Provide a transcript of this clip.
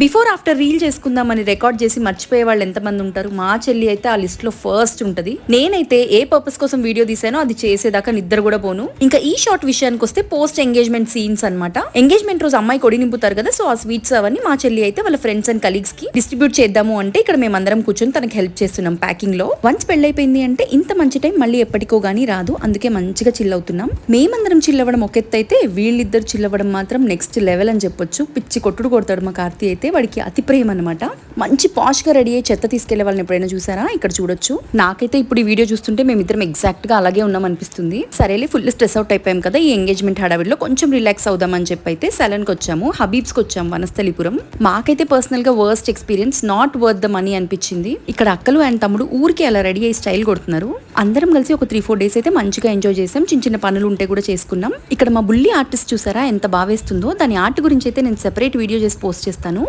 Before after reel చేసుకుందామని record చేసి మర్చిపోయే వాళ్ళు ఎంతమంది ఉంటారు? మా చెల్లి అయితే ఆ లిస్ట్లో ఫస్ట్ ఉంటది. నేనైతే ఏ పర్పస్ కోసం వీడియో తీసానో అది చేసేదాకా నిద్ర కూడా పోను. ఇంకా ఈ షార్ట్ విషయానికి వస్తే పోస్ట్ ఎంగేజ్మెంట్ సీన్స్ అనమాట ఎంగేజ్మెంట్ రోజు అమ్మాయి కొడి నింపుతారు కదా సో ఆ స్వీట్స్ అవన్నీ మా చెల్లి అయితే వాళ్ళ ఫ్రెండ్స్ అండ్ కలీగ్స్కి డిస్ట్రిబ్యూట్ చేద్దాము అంటే ఇక్కడ మేమందరం కూర్చొని తనకి హెల్ప్ చేస్తున్నాం ప్యాకింగ్లో. వన్స్ పెళ్ళైపోయింది అంటే ఇంత మంచి టైం మళ్ళీ ఎప్పటికో గానీ రాదు. అందుకే మంచిగా చిల్ అవుతున్నాం. మేమందరం చిల్లవడం అవ్వడం ఒక ఎత్తు అయితే వీళ్ళిద్దరు చిల్లవడం మాత్రం నెక్స్ట్ లెవెల్ అని చెప్పొచ్చు. పిచ్చి కొట్టుడు కొడతాడు మా కార్తీ అయితే వాడికి అతి ప్రేమ అనమాట మంచి పాష్గా రెడీ అయ్యి చెత్త తీసుకెళ్ళే వాళ్ళని ఎప్పుడైనా చూసారా? ఇక్కడ చూడొచ్చు. నాకైతే ఇప్పుడు ఈ వీడియో చూస్తుంటే మేమిద్దరం ఎగ్జాక్ట్గా అలాగే ఉన్నాం అనిపిస్తుంది. సరేలే ఫుల్ స్ట్రెస్ అవుట్ అయిపోయాం కదా ఈ ఎంగేజ్మెంట్ హడావిడిలో కొంచెం రిలాక్స్ అవుదామని చెప్పి అయితే సెలన్కి వచ్చాము హబీబ్స్కి వచ్చాము వనస్థలిపురం. మాకైతే పర్సనల్గా worst experience not worth the money అనిపించింది. ఇక్కడ అక్కలు అండ్ తమ్ముడు ఊరికి అలా రెడీ అయ్యి స్టైల్ కొడుతున్నారు. అందరం కలిసి ఒక త్రీ ఫోర్ డేస్ అయితే మంచిగా ఎంజాయ్ చేసాం చిన్న చిన్న పనులు ఉంటే కూడా చేసుకున్నాం. ఇక్కడ మా బుల్లి ఆర్టిస్ట్ చూసారా? ఎంత బాగా వేస్తుందో దాని ఆర్ట్ గురించి అయితే నేను సెపరేట్ వీడియో చేసి పోస్ట్ చేస్తాను.